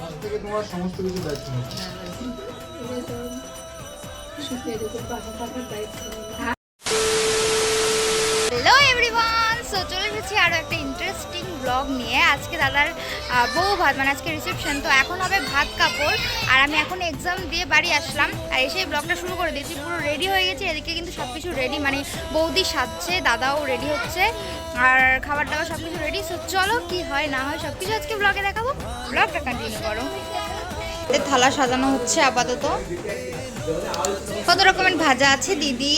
আজ থেকে তোমার সমস্ত কিছু দায়িত্ব হ্যালো এভরিওয়ান সো চলে এসেছি আরও একটা ব্লগ নিয়ে। আজকে দাদার বউ ভাত মানে আজকে রিসেপশন তো এখন হবে ভাত কাপড়। আর আমি এখন এক্সাম দিয়ে বাড়ি আসলাম। আর এসে ব্লগটা শুরু করে দিয়েছি। পুরো রেডি হয়ে গেছে। এদিকে কিন্তু সব কিছু রেডি মানে বৌদি সাজছে দাদাও রেডি হচ্ছে। আর খাবার দাবার সব কিছু রেডি সো চলো কি হয় না হয় সব কিছু আজকে ব্লগে দেখাবো। ব্লগটা কন্টিনিউ করো। থালা সাজানো হচ্ছে আপাতত। কত রকমের ভাজা আছে দিদি?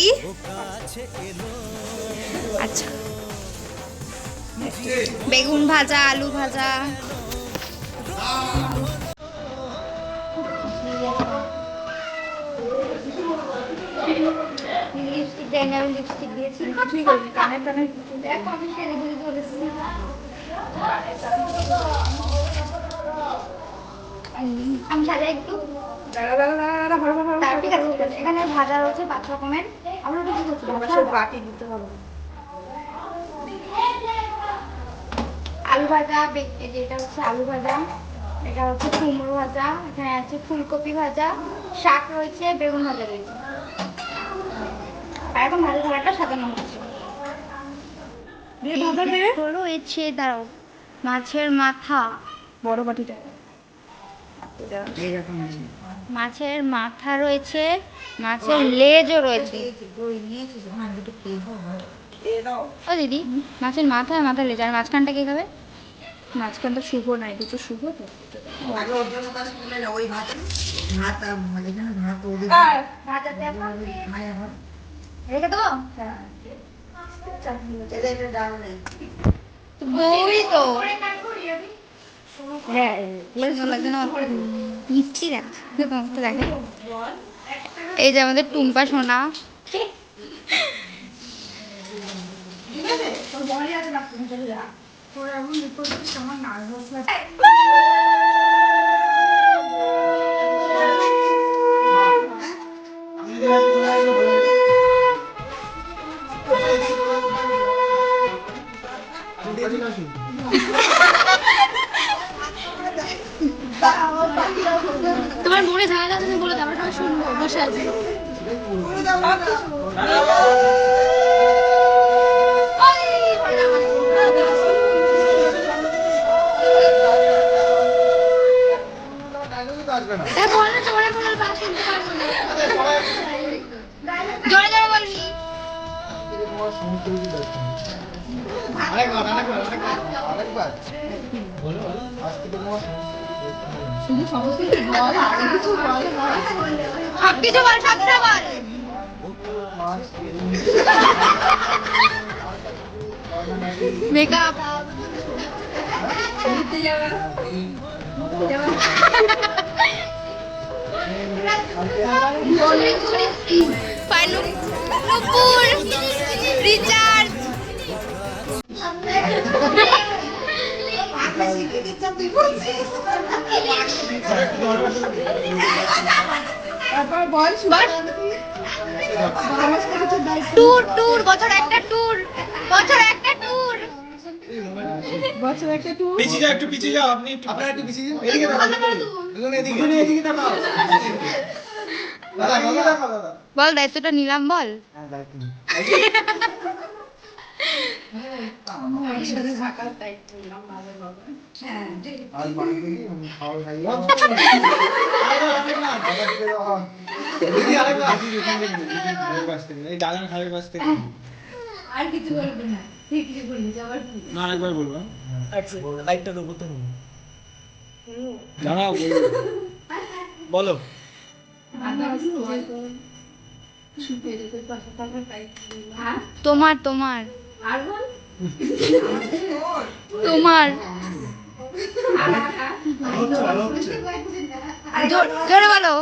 আচ্ছা। বেগুন ভাজা আলু ভাজা। লিপস্টিক আমি লিপস্টিক দিয়েছি। ঠিক কানে টানে দেখো। আমি সেরে ধরেছি। একটু। এখানে ভাজা রয়েছে পাঁচ রকমের আমরা? বাটি দিতে হবে আলু ভাজা বে- এই যে এটা হচ্ছে আলু ভাজা এটা হচ্ছে কুমড়ো ভাজা এখানে আছে ফুলকপি ভাজা শাক রয়েছে বেগুন ভাজা রয়েছে। আর এখন ভাজা থালাটা সাজানো হচ্ছে। রয়েছে দাঁড়াও মাছের মাথা। বড় বাটিটা। মাছের মাথা রয়েছে মাছের লেজও রয়েছে। ও দিদি মাছের মাথা আর মাথার লেজ আর মাঝখানটা কে খাবে? মাঝখানটা শুভ নাই দুটো শুভ তো রেখে দেবো? বই তো হ্যাঁ না মিষ্টি লাগছে দেখে। এই যে আমাদের টুম্পা সোনা। তোমার মনে ঝামেলা আছে তুমি বলে দাও আমরা শুনব বসে আছি। কিছু দায়িত্ব নেবে আরেকবার আরেকবার আরেকবার আরেকবার আজ থেকে তোমার সমস্ত কিছু দায়িত্ব নেবে কিছু বল সবটা বল মেকআপ নুপুর রিচার্জ তারপর বল শুভ ট্যুর ট্যুর বছর একটা ট্যুর বছর একটা ট্যুর। বছর একটা ট্যুর। পিছিয়ে যাও একটু পিছিয়ে যাও আপনি একটু আপনারা একটু পিছিয়ে যাও এদিকে তাকাও। এদিকে এদিকে তাকাও দাদা এদিকে তাকাও দাদা বল দায়িত্বটা নিলাম বল। হ্যাঁ না। বলব লাইটটা দেবো তো দাঁড়াও বলো। তোমার তোমার। তোমার। জোর- জোরে বলো।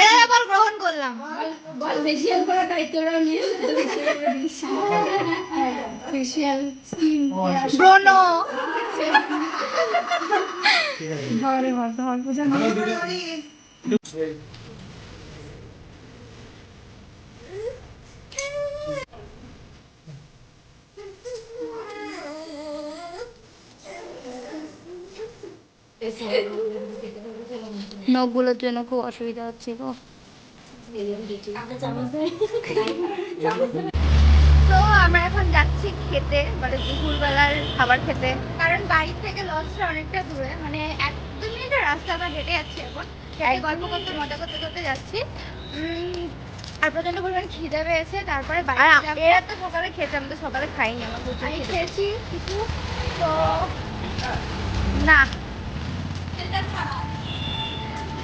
এটা বল গ্রহণ করলাম। ফেসিয়াল করা দায়িত্বটা নিয়ে ফেসিয়াল স্কিন ব্রণ ঘরে তো অল্প পূজা নখগুলোর জন্য খুব অসুবিধা হচ্ছিল তো আমরা এখন যাচ্ছি খেতে মানে দুপুরবেলার খাবার খেতে। কারণ বাড়ি থেকে লঞ্চটা অনেকটা দূরে মানে এক দু মিনিটের রাস্তা আমরা হেঁটে যাচ্ছি এখন। হেঁটে গল্প করতে মজা করতে করতে যাচ্ছি। আর প্রচণ্ড পরিমাণ খিদে পেয়েছে তারপরে এরা তো সকালে খেতে আমি তো সকালে খাইনি আমার আমি খেয়েছি কিছু তো না।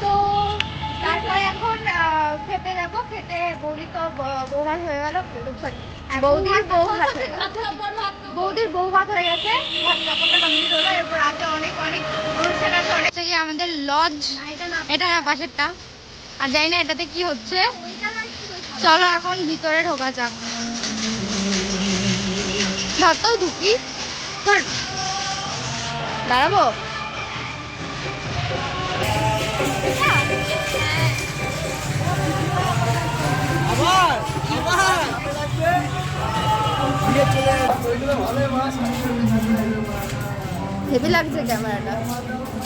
তো তারপরে এখন খেতে যাব। খেতে বৌদি তো বউ ভাত হয়ে গেল। বৌদির বউ ভাত হয়ে গেল। বৌদির বউ ভাত হয়ে গেছে। ভাত কাপড়টা কমপ্লিট হলো এরপর রাতে অনেক অনেক অনুষ্ঠান আছে। অনেক আমাদের লজ এটা না পাশেরটা। আর জানি না এটাতে কি হচ্ছে। চলো এখন ভিতরে ঢোকা যাক। ধর তো ঢুকি ধর। দাঁড়াবো? হেভি লাগছে ক্যামেরাটা।